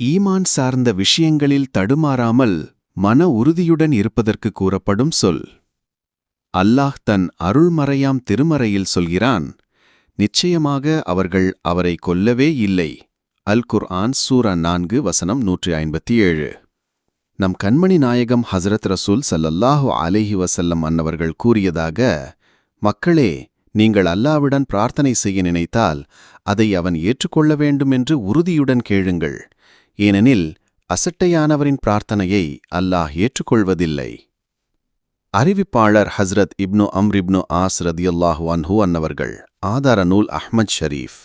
ஈமான் சார்ந்த விஷயங்களில் தடுமாறாமல் மன உறுதியுடன் இருப்பதற்கு கூறப்படும் சொல். அல்லாஹ் தன் அருள்மறையாம் திருமறையில் சொல்கிறான் நிச்சயமாக அவர்கள் அவரை கொல்லவே இல்லை. அல் குர்ஆன் சூரா நான்கு வசனம் நூற்றி ஐம்பத்தி ஏழு நம் கண்மணி நாயகம் ஹசரத் ரசூல் சல்லல்லாஹு அலைஹி வசல்லம் அன்னவர்கள் கூறியதாக மக்களே நீங்கள் அல்லாவிடன் பிரார்த்தனை செய்ய நினைத்தால் அதை அவன் ஏற்றுக்கொள்ள வேண்டும் என்று உறுதியுடன் கேளுங்கள். ஏனெனில் அசட்டையானவரின் பிரார்த்தனையை அல்லாஹ் ஏற்றுக்கொள்வதில்லை அறிவிப்பாளர் ஹஸ்ரத் இப்னு அம்ர் இப்னு ஆஸ் ரதியல்லாஹு அன்ஹு அன்னவர்கள் ஆதார நூல் அஹ்மத் ஷரீஃப்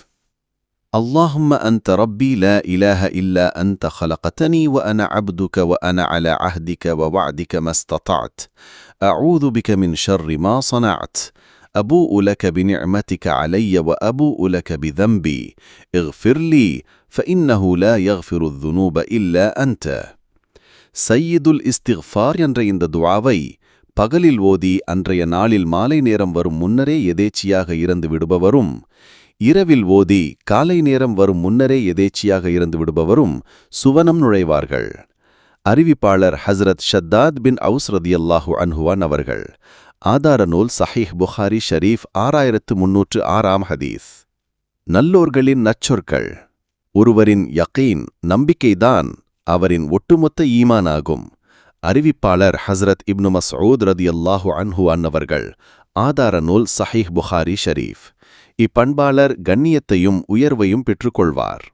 اللهم أنت ربي لا إله إلا أنت خلقتني وأنا عبدك وأنا على عهدك ووعدك ما استطعت أعوذ بك من شر ما صنعت أبوء لك بنعمتك علي وأبوء لك بذنبي اغفر لي فإنه لا يغفر الذنوب إلا أنت சையீதுல் இஸ்திஃபார் என்ற இந்த துவாவை பகலில் ஓதி அன்றைய நாளில் மாலை நேரம் வரும் முன்னரே எதேச்சியாக இறந்து விடுபவரும் இரவில் ஓதி காலை நேரம் வரும் முன்னரே எதேச்சியாக இறந்து விடுபவரும் சுவனம் நுழைவார்கள் அறிவிப்பாளர் ஹஸ்ரத் ஷத்தாத் பின் அவுஸ் ரதியல்லாஹு அன்ஹுவான் அவர்கள் ஆதார நூல் சஹீஹ் புகாரி ஷரீஃப் ஆறாயிரத்து முன்னூற்று ஆறாம் ஹதீஸ். நல்லோர்களின் நச்சொற்கள் ஒருவரின் யக்கீன் நம்பிக்கைதான் அவரின் ஒட்டுமொத்த ஈமானாகும். அறிவிப்பாளர் ஹஸ்ரத் இப்னு மசூத் ரதி அல்லாஹு அன்ஹு அன்னவர்கள் ஆதார நூல் சஹீஹ் புகாரி ஷரீஃப். இப்பண்பாளர் கண்ணியத்தையும் உயர்வையும் பெற்றுக்கொள்வார்.